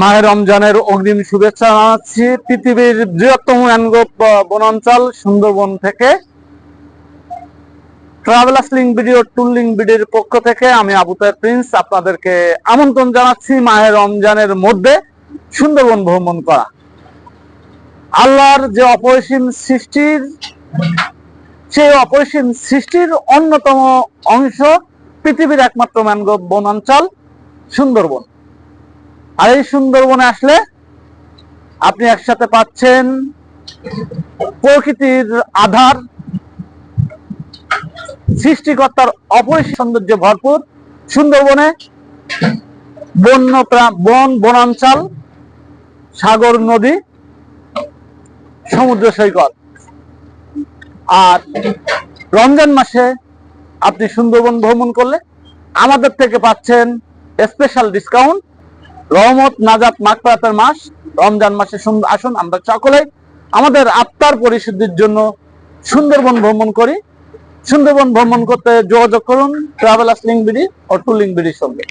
মায়ের রমজানের অগ্রিম শুভেচ্ছা জানাচ্ছি পৃথিবীর বৃহত্তম ম্যানগ্রোভ বনাঞ্চল সুন্দরবন থেকে। Travellers link video tool link ভিডিওর পক্ষ থেকে আমি আবুতার প্রিন্স আপনাদেরকে আমন্ত্রণ জানাচ্ছি মায়ের রমজানের মধ্যে সুন্দরবন ভ্রমণ করা। আল্লাহর যে অপরিসীম সৃষ্টির, সেই অপরিসীম সৃষ্টির অন্যতম অংশ পৃথিবীর একমাত্র ম্যানগ্রোভ বনাঞ্চল সুন্দরবন। আর এই সুন্দরবনে আসলে আপনি একসাথে পাচ্ছেন প্রকৃতির আধার, সৃষ্টিকর্তার অপরিসীম সৌন্দর্য ভরপুর। সুন্দরবনে বন্য বন বনাঞ্চল, সাগর নদী, সমুদ্র সৈকত। আর রমজান মাসে আপনি সুন্দরবন ভ্রমণ করলে আমাদের থেকে পাচ্ছেন স্পেশাল ডিসকাউন্ট রহমত নাজাত মাকফারাতের মাস, রমজান মাসে আসুন আমরা সকলে আমাদের আত্মার পরিশুদ্ধির জন্য সুন্দরবন ভ্রমণ করি। সুন্দরবন ভ্রমণ করতে যোগাযোগ করুন ট্রাভেলার্স লিঙ্ক বিডি ও টুলিং বিডির সঙ্গে।